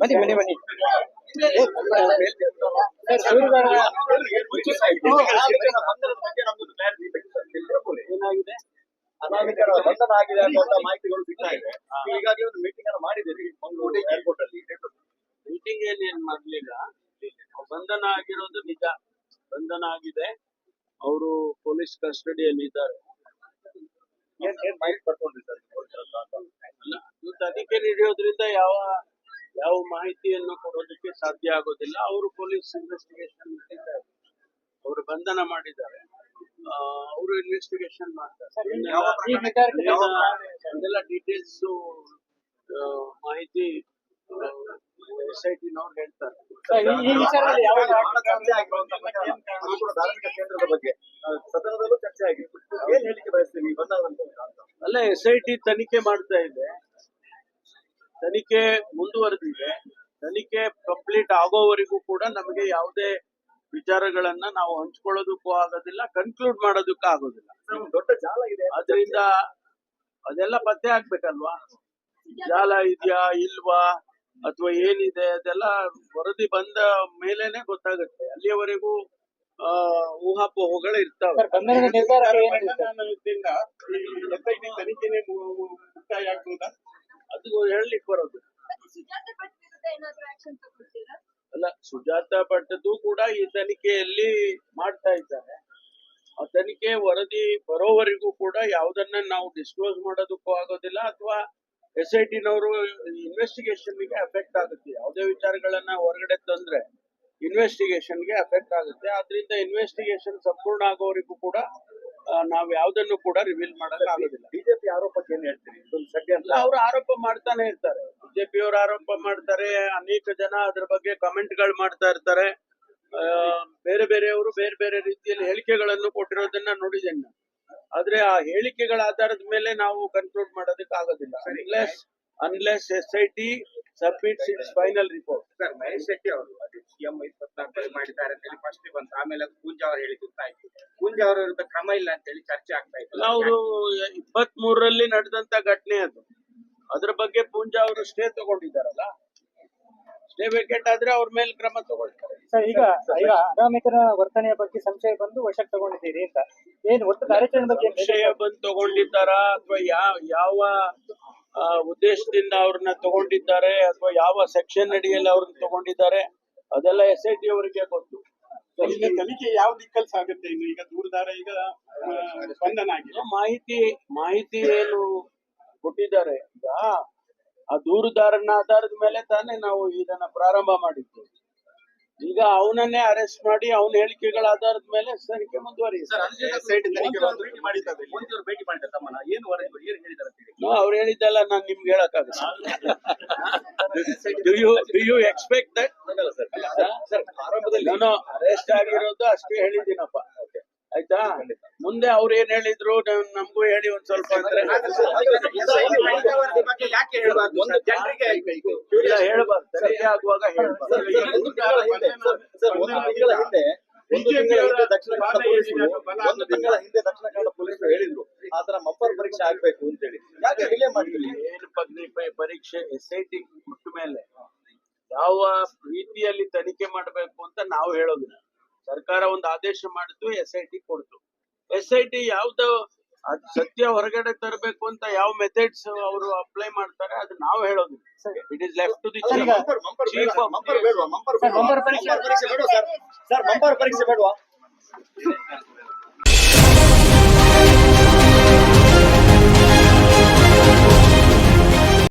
ಬನ್ನಿ ಬನ್ನಿ ಬನ್ನಿ. ಏನಾಗಿದೆ ಅನಾಮಿಕರ ಬಂಧನ ಆಗಿದೆ ಅನ್ನುವಂತ ಮಾಹಿತಿಗಳು ಸಿಗ್ತಾ ಇದೆ ಹೀಗಾಗಿ ಒಂದು ಮೀಟಿಂಗ್ ಅನ್ನು ಮಾಡಿದ್ದೀರಿ ಮಂಗಳೂರು ಏರ್ಪೋರ್ಟ್ ಅಲ್ಲಿ ಮೀಟಿಂಗ್ ಏನ್ ಮಾಡ್ಲಿಲ್ಲ? ಬಂಧನ ಆಗಿರೋದು ನಿಜ. ಬಂಧನ ಆಗಿದೆ ಅವರು ಪೊಲೀಸ್ ಕಸ್ಟಡಿಯಲ್ಲಿ ಇದ್ದಾರೆ. ತನಿಖೆ ನಡೆಯೋದ್ರಿಂದ ಯಾವ ಯಾವ ಮಾಹಿತಿಯನ್ನು ಕೊಡೋದಕ್ಕೆ ಸಾಧ್ಯ ಆಗೋದಿಲ್ಲ. ಅವರು ಪೊಲೀಸ್ ಇನ್ವೆಸ್ಟಿಗೇಷನ್ ಮಾಡಿದ್ದಾರೆ. ಅವರು ಬಂಧನ ಮಾಡಿದ್ದಾರೆ. ಅವರು ಇನ್ವೆಸ್ಟಿಗೇಷನ್ ಮಾಡ್ತಾರೆ. ಡೀಟೇಲ್ಸ್ ಮಾಹಿತಿ ಟಿನವ್ರು ಹೇಳ್ತಾರೆ. ಧಾರ್ಮಿಕ ಕೇಂದ್ರದ ಬಗ್ಗೆ. ಸದನದಲ್ಲೂ ಚರ್ಚೆ ಆಗಿತ್ತು ಏನ್ ಹೇಳಿಕೆ ಬಯಸ್ತೀವಿ ಅಲ್ಲ ಟಿ ತನಿಖೆ ಮಾಡ್ತಾ ಇದೆ. ತನಿಖೆ ಮುಂದುವರೆದಿದೆ. ತನಿಖೆ ಕಂಪ್ಲೀಟ್ ಆಗೋವರೆಗೂ ಕೂಡ ನಮಗೆ ಯಾವುದೇ ವಿಚಾರಗಳನ್ನ ನಾವು ಹಂಚ್ಕೊಳ್ಳೋದಕ್ಕೂ ಆಗೋದಿಲ್ಲ ಕನ್ಕ್ಲೂಡ್ ಮಾಡೋದಕ್ಕೂ ಆಗೋದಿಲ್ಲ. ದೊಡ್ಡ ಜಾಲ ಇದೆ. ಅದರಿಂದ ಅದೆಲ್ಲ ಪತ್ತೆ ಆಗ್ಬೇಕಲ್ವಾ? ಜಾಲ ಇದೆಯಾ ಇಲ್ವಾ? ಅಥವಾ ಏನಿದೆ ಅದೆಲ್ಲ ವರದಿ ಬಂದ ಮೇಲೇನೆ ಗೊತ್ತಾಗುತ್ತೆ. ಅಲ್ಲಿಯವರೆಗೂ ಆ ಊಹಾಪೋಹಗಳು ಇರ್ತಾವೆ. ಸರ್ ಬಂಧನದ ನಿರ್ಧಾರ ಏನಿದೆ? ಸರ್? ತನಿಖೆನೆ ಮುಕ್ತಾಯ ಆಗ್ಬೋದಾ? ಅದು ಹೇಳಲಿಕ್ಕೆ ಬರೋದು. ಅಲ್ಲ ಸುಜಾತ ಭಟ್ಟದ್ದು ಕೂಡ ಈ ತನಿಖೆಯಲ್ಲಿ ಮಾಡ್ತಾ ಇದ್ದಾರೆ. ಆ ತನಿಖೆ ವರದಿ ಬರೋವರೆಗೂ ಕೂಡ ಯಾವುದನ್ನ ನಾವು ಡಿಸ್ಕ್ಲೋಸ್ ಮಾಡೋದಕ್ಕೂ ಆಗೋದಿಲ್ಲ ಅಥವಾ ಎಸ್ ಐ ಇನ್ವೆಸ್ಟಿಗೇಷನ್ ಇನ್ವೆಸ್ಟಿಗೇಷನ್ಗೆ ಎಫೆಕ್ಟ್ ಆಗುತ್ತೆ. ಯಾವುದೇ ವಿಚಾರಗಳನ್ನ ಹೊರಗಡೆ ತಂದ್ರೆ ಇನ್ವೆಸ್ಟಿಗೇಷನ್ಗೆ ಅಫೆಕ್ಟ್ ಆಗುತ್ತೆ. ಆದ್ರಿಂದ ಇನ್ವೆಸ್ಟಿಗೇಷನ್ ಸಂಪೂರ್ಣ ಆಗೋವರೆಗೂ ಕೂಡ ನಾವ್ ಯಾವುದನ್ನು ಕೂಡ ರಿವೀಲ್ ಮಾಡಲ್ಲ ಆಗೋದಿಲ್ಲ. ಬಿಜೆಪಿ ಆರೋಪಕ್ಕೆ ಏನ್ ಹೇಳ್ತೀರಿ? ಇದೊಂದು ಅಲ್ಲ ಅವರು ಆರೋಪ ಮಾಡ್ತಾನೆ ಇರ್ತಾರೆ. ಬಿಜೆಪಿ ಅವರು ಆರೋಪ ಮಾಡ್ತಾರೆ. ಅನೇಕ ಜನ ಅದ್ರ ಬಗ್ಗೆ ಕಮೆಂಟ್ಗಳು ಮಾಡ್ತಾ ಇರ್ತಾರೆ. ಬೇರೆ ಬೇರೆಯವರು ಬೇರೆ ಬೇರೆ ರೀತಿಯಲ್ಲಿ ಹೇಳಿಕೆಗಳನ್ನು ಕೊಟ್ಟಿರೋದನ್ನ ನೋಡಿದ್ದೇನೆ ನಾನು. ಆದ್ರೆ ಆ ಹೇಳಿಕೆಗಳ ಆಧಾರದ ಮೇಲೆ ನಾವು ಕನ್ಕ್ಲೂಡ್ ಮಾಡೋದಕ್ಕೆ ಆಗೋದಿಲ್ಲ. Unless unless S I T submits its final report sir Mahesh Shetty ಅವರು ಸಿಎಂ ಇಪ್ಪತ್ನಾಲ್ಕರಲ್ಲಿ ಮಾಡಿದ್ದಾರೆ ಅಂತ ಹೇಳಿ ಫಸ್ಟ್ ಬಂತು. ಆಮೇಲೆ ಪೂಂಜಾ ಅವರು ಹೇಳಿ ಗೊತ್ತಾಯ್ತು. ಪೂಂಜಾ ಅವರ ವಿರುದ್ಧ ಕ್ರಮ ಇಲ್ಲ ಅಂತ ಹೇಳಿ ಚರ್ಚೆ ಆಗ್ತಾ ಇತ್ತು. ಅವರು ಇಪ್ಪತ್ಮೂರರಲ್ಲಿ ನಡೆದಂತ ಘಟನೆ ಅದು. ಅದ್ರ ಬಗ್ಗೆ ಪೂಂಜಾ ಅವರು ಸ್ಟೇ ತಗೊಂಡಿದ್ದಾರಲ್ಲ? ಸ್ಟೇ ವೇಕೆಟ್ ಆದ್ರೆ ಅವ್ರ ಮೇಲೆ ಕ್ರಮ ತಗೊಳ್ತಾರೆ. ಸರ್ ಈಗ ಈಗ ಅನಾಮಿಕರ ವರ್ತನೆಯ ಬಗ್ಗೆ ಸಂಶಯ ಬಂದು ವಶಕ್ಕೆ ತಗೊಂಡಿದ್ದೀರಿ ಅಂತ. ಏನು ಒಟ್ಟು ಕಾರ್ಯಾಚರಣೆ ಬಗ್ಗೆ ಏನ್ ವಿಷಯ ಬಂದು ತಗೊಂಡಿದ್ದಾರಾ ಅಥವಾ ಯಾವ ಯಾವ ಆ, ಉದ್ದೇಶದಿಂದ ಅವ್ರನ್ನ ತಗೊಂಡಿದ್ದಾರೆ ಅಥವಾ ಯಾವ ಸೆಕ್ಷನ್ ಅಡಿಯಲ್ಲಿ ಅವ್ರನ್ನ ತಗೊಂಡಿದ್ದಾರೆ? ಅದೆಲ್ಲ ಎಸ್ ಐ ಟಿ ಅವರಿಗೆ ಗೊತ್ತು. ಈಗ ತನಿಖೆ ಯಾವ ದಿಕ್ಕಲ್ಲಿ ಸಾಗುತ್ತೆ ಇನ್ನು? ಈಗ ದೂರದಾರ ಈಗ ಆ, ಬಂಧನ ಆಗಿದೆ ಮಾಹಿತಿ ಮಾಹಿತಿ ಏನು ಕೊಟ್ಟಿದ್ದಾರೆ? ಈಗ ಆ ದೂರುದಾರನ ಆಧಾರದ ಮೇಲೆ ತಾನೇ ನಾವು ಇದನ್ನ ಪ್ರಾರಂಭ ಮಾಡಿದ್ದು ಈಗ ಅವನನ್ನೇ ಅರೆಸ್ಟ್ ಮಾಡಿ ಅವನ ಹೇಳಿಕೆಗಳ ಆಧಾರದ ಮೇಲೆ ತನಿಖೆ ಮುಂದುವರಿಯುತ್ತೆ. ಹೇಳಿ. ಅವ್ರು ಹೇಳಿದ್ದಲ್ಲ ನಾನು ನಿಮ್ಗೆ ಹೇಳಕ್ಕಾಗಲ್ಲ. Do you do you expect that sir. Sir ಆರಂಭದಲ್ಲಿ ನಾನು ಅರೆಸ್ಟ್ ಆಗಿರೋದು ಅಷ್ಟೇ ಹೇಳಿದ್ದೀನಪ್ಪ. ಆಯ್ತಾ ಮುಂದೆ ಅವ್ರು ಏನ್ ಹೇಳಿದ್ರು ನಮಗೂ ಹೇಳಿ ಒಂದ್ ಸ್ವಲ್ಪ ಅಂದ್ರೆ ಹೇಳಬಾರ್ದು ತನಿಖೆ ಆಗುವಾಗ ಹೇಳ್ಬಾರ್ದು ಸರ್, ಸರ್, ದಕ್ಷಿಣ ಕನ್ನಡ ಪೊಲೀಸರು ಒಂದು ತಿಂಗಳ ಹಿಂದೆ ದಕ್ಷಿಣ ಕನ್ನಡ ಪೊಲೀಸರು ಹೇಳಿದ್ರು ಆತರ ಮಪ್ಪರ್ ಪರೀಕ್ಷೆ ಆಗ್ಬೇಕು ಅಂತ ಹೇಳಿ ಯಾಕೆ ಡಿಲೇ ಮಾಡಿದ್ರಿ ಏನು ಪಗ್ನಿ ಪರೀಕ್ಷೆ ಎಸ್ ಐ ಟಿ ಮುಟ್ಟ ಮೇಲೆ ಯಾವ ರೀತಿಯಲ್ಲಿ ತನಿಖೆ ಮಾಡಬೇಕು ಅಂತ ನಾವು ಹೇಳೋದಿಲ್ಲ ಸರ್ಕಾರ ಒಂದು ಆದೇಶ ಮಾಡಿದ್ದು ಎಸ್ ಐ ಟಿ ಕೊಡ್ತು. ಎಸ್ ಐ ಟಿ ಯಾವ್ದು ಅದ್ ಸತ್ಯ ಹೊರಗಡೆ ತರಬೇಕು ಅಂತ ಯಾವ ಮೆಥಡ್ಸ್ ಅವರು ಅಪ್ಲೈ ಮಾಡ್ತಾರೆ ಅದು ನಾವು ಹೇಳೋದು. It is left to the chief? ಪರೀಕ್ಷೆ- ಮಂಪರ್ ಪರೀಕ್ಷೆ ಬೇಡವಾ?